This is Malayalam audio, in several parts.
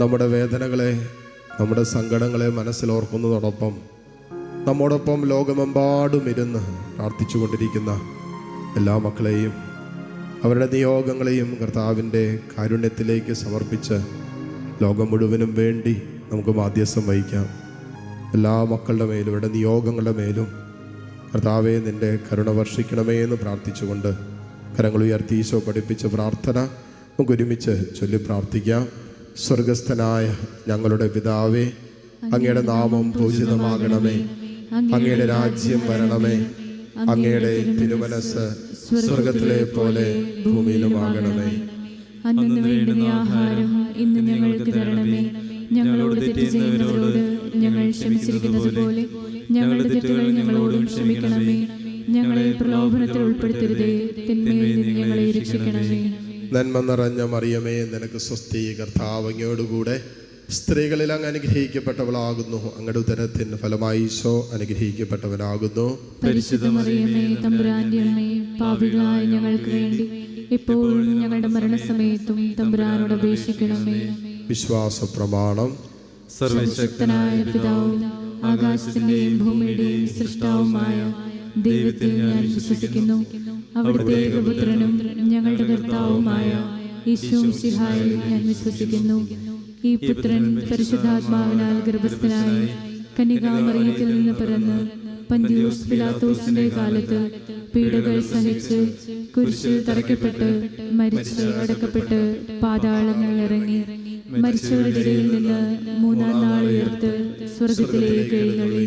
നമ്മുടെ വേദനകളെ നമ്മുടെ സങ്കടങ്ങളെ മനസ്സിലോർക്കുന്നതോടൊപ്പം നമ്മോടൊപ്പം ലോകമെമ്പാടും ഇരുന്ന് പ്രാർത്ഥിച്ചുകൊണ്ടിരിക്കുന്ന എല്ലാ മക്കളെയും അവരുടെ നിയോഗങ്ങളെയും കർത്താവിന്റെ കാരുണ്യത്തിലേക്ക് സമർപ്പിച്ച് ലോകം മുഴുവനും വേണ്ടി നമുക്ക് മാധ്യസ്ഥം വഹിക്കാം. എല്ലാ മക്കളുടെ മേലും ഇവരുടെ നിയോഗങ്ങളുടെ മേലും കർത്താവെ നിന്റെ കരുണ വർഷിക്കണമേ എന്ന് പ്രാർത്ഥിച്ചുകൊണ്ട് കരങ്ങൾ ഉയർത്തി ഈശോ പഠിപ്പിച്ച പ്രാർത്ഥന നമുക്ക് ഒരുമിച്ച് ചൊല്ലി പ്രാർത്ഥിക്കാം. സ്വർഗസ്ഥനായ ഞങ്ങളുടെ പിതാവേ അങ്ങയുടെ നാമം പൂജിതമാകണമേ. അങ്ങയുടെ രാജ്യം വരണമേ. അങ്ങയുടെ തിരുമനസ് സ്വർഗത്തിലെ പോലെ ഭൂമിയിലുമാകണമേ. അന്നു വേണ്ടുന്ന ആഹാരം ഇന്ന് ഞങ്ങൾക്ക് തരണമേ. ഞങ്ങളോട് തെറ്റ് ഞങ്ങൾ ക്ഷമിച്ചിരിക്കുന്നത് പോലെ ഞങ്ങളുടെ തെറ്റുകൾ ഞങ്ങളോടും ക്ഷമിക്കണമേ. ഞങ്ങളെ പ്രലോഭനത്തിൽ ഉൾപ്പെടുത്തരുതേ. തിന്മയിൽ ഞങ്ങളെ രക്ഷിക്കണമേ. നന്മ നിറഞ്ഞ മറിയമേ നിനക്ക് സ്വസ്തി. കർത്താവ് അങ്ങയോടുകൂടെ സ്ത്രീകളിൽ അങ്ങ് അനുഗ്രഹിക്കപ്പെട്ടവളാകുന്നു. അങ്ങയുടെ ഉദരത്തിന് ഫലമായി ഈശോ അനുഗ്രഹിക്കപ്പെട്ടവനാകുന്നു. പാപികളായ ഞങ്ങൾക്ക് വേണ്ടി എപ്പോഴും ഞങ്ങളുടെ മരണസമയത്തും തമ്പുരാനോട് അപേക്ഷിക്കണമേ. വിശ്വാസ പ്രമാണം സർവശക്തനായ പിതാവും ആകാശത്തിന്റെയും ഭൂമിയുടെയും സൃഷ്ടാവുമായ ദൈവത്തിൽ ഞാൻ വിശ്വസിക്കുന്നു. അവിടുത്തെ ഏകപുത്രനും ഞങ്ങളുടെ കർത്താവുമായ ഈശോ സിഹായിൽ ഞാൻ വിശ്വസിക്കുന്നു. ഈ പുത്രൻ പരിശുദ്ധാത്മാവിനാൽ ഗർഭസ്ഥനായി കന്യകാമറിയത്തിൽ നിന്ന് പിറന്ന് പന്തിയൂസ് പിലാത്തോസിന്റെ കാലത്ത് പീഡകൾ സഹിച്ച് കുരിശിൽ തറയ്ക്കപ്പെട്ട് മരിച്ച് അടക്കപ്പെട്ട് പാതാളങ്ങളിൽ ഇറങ്ങി മരിച്ചവരുടെ നിന്ന് മൂന്നാം നാൾ ഉയർത്ത് സ്വർഗത്തിലേക്ക് എഴുന്നള്ളി.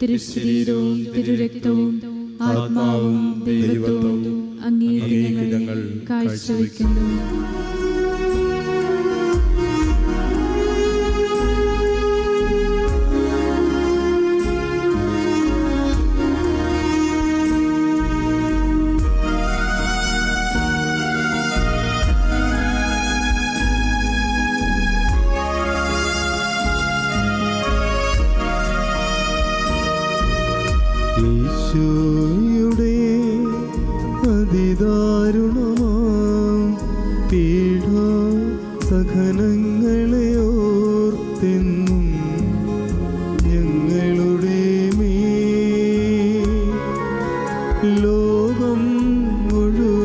തിരുശരീരവും തിരുരക്തവും ആത്മാവും ദൈവത്വവും അങ്ങേക്ക് ഞങ്ങൾ കാഴ്ചവെക്കുന്നു. ലോകം മുഴുവന്റെ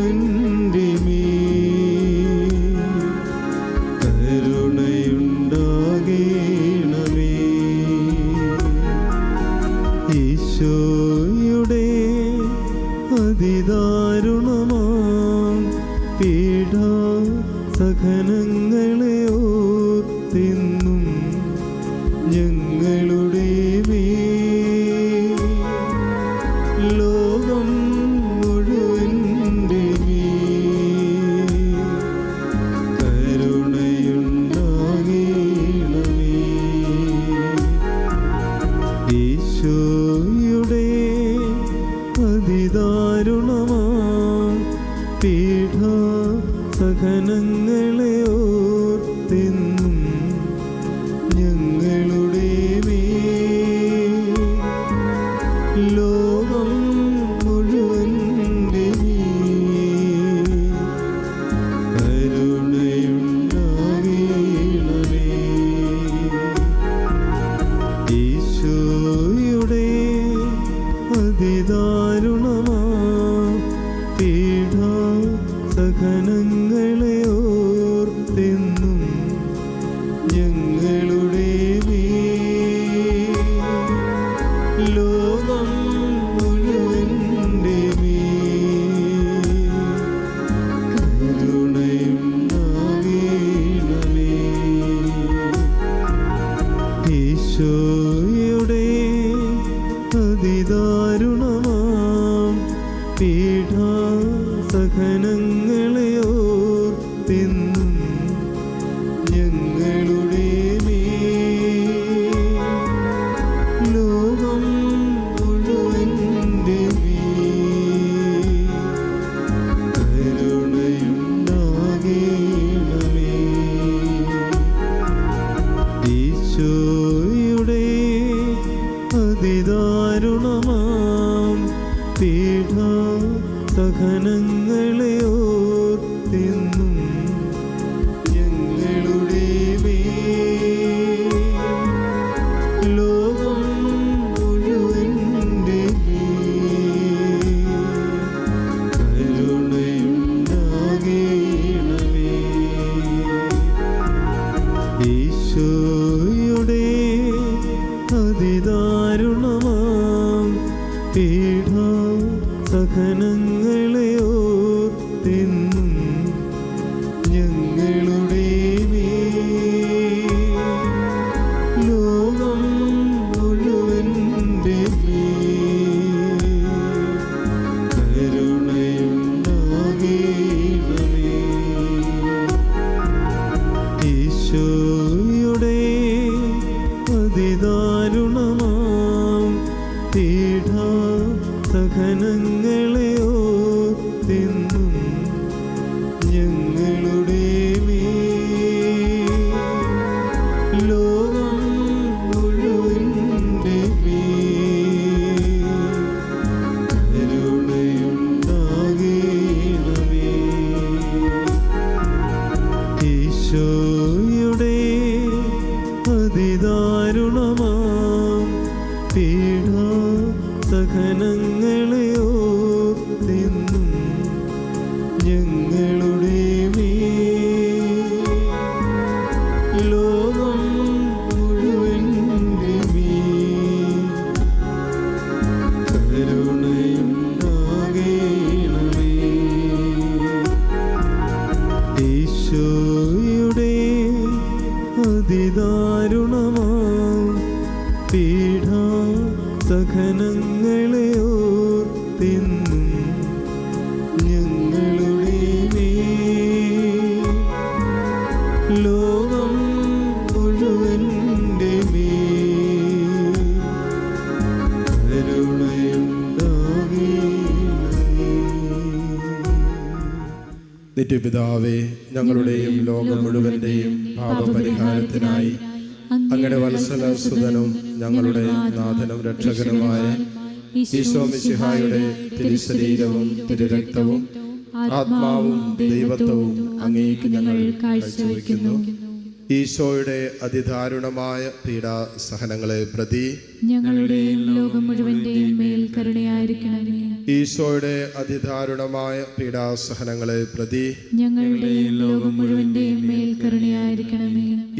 ഘനങ്ങളെ ഓർത്തെന്നും ഞങ്ങളുടെ ലോകം മുഴുവന്റെ കരുണയുണ്ടാകേണമേ. ഈശോയുടെ അതിദാരുണമാ പീഡ സഹനങ്ങളെ ഓർത്തെന്നും ഞങ്ങളുടെ ലോകം മുഴുവൻ സഹനങ്ങളെ ഓർത്തെന്നും ഞങ്ങളുടെ ലോകം മുഴുവന്റെ നിത്യപിതാവേ ഞങ്ങളുടെയും ലോകം മുഴുവന്റെയും പാപപരിഹാരത്തിനായി അങ്ങയുടെ വത്സല സുതനും ഞങ്ങളുടെ നാഥനും രക്ഷകനുമായ ഈശോ മിശിഹായുടെ തിരുശരീരവും തിരുരക്തവും ആത്മാവും ദൈവത്വവും അങ്ങേക്ക് ഞങ്ങൾ കാഴ്ചവെക്കുന്നു. ഈശോയുടെ അതിദാരുണമായ പീഡാസഹനങ്ങളെ പ്രതി ഞങ്ങളുടെയും ലോകം മുഴുവന്റെയും മേൽ കരുണയായിരിക്കണമേ. ഈശോയുടെ അതിദാരുണമായ പീഡാസഹനങ്ങളെ പ്രതി ഞങ്ങളുടെയും ലോകം മുഴുവന്റെയും മേൽ കരുണയായിരിക്കണമേ.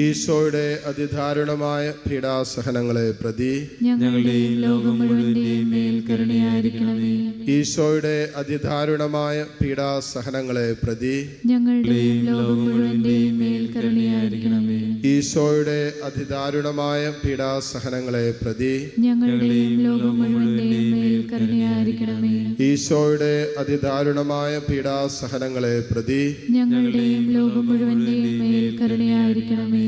ഈശോയുടെ അതിദാരുണമായ പീഡാസഹനങ്ങളെ പ്രതി ഞങ്ങളുടെയും ലോകം മുഴുവന്റെയും മേൽ കരുണയായിരിക്കണമേ. ഈശോയുടെ അതിദാരുണമായ പീഡാസഹനങ്ങളെ പ്രതി ഞങ്ങളുടെയും ലോകം മുഴുവന്റെയും മേൽ കരുണയായിരിക്കണമേ. ഈശോയുടെ അതിദാരുണമായ പീഡാസഹനങ്ങളെ പ്രതി ഞങ്ങളുടെയും ലോകം മുഴുവന്റെയും മേൽ കരുണയായിരിക്കണമേ. ഈശോയുടെ അതിദാരുണമായ പീഡാസഹനങ്ങളെ പ്രതി ഞങ്ങളുടെയും ലോകം മുഴുവന്റെയും മേൽ കരുണയായിരിക്കണമേ.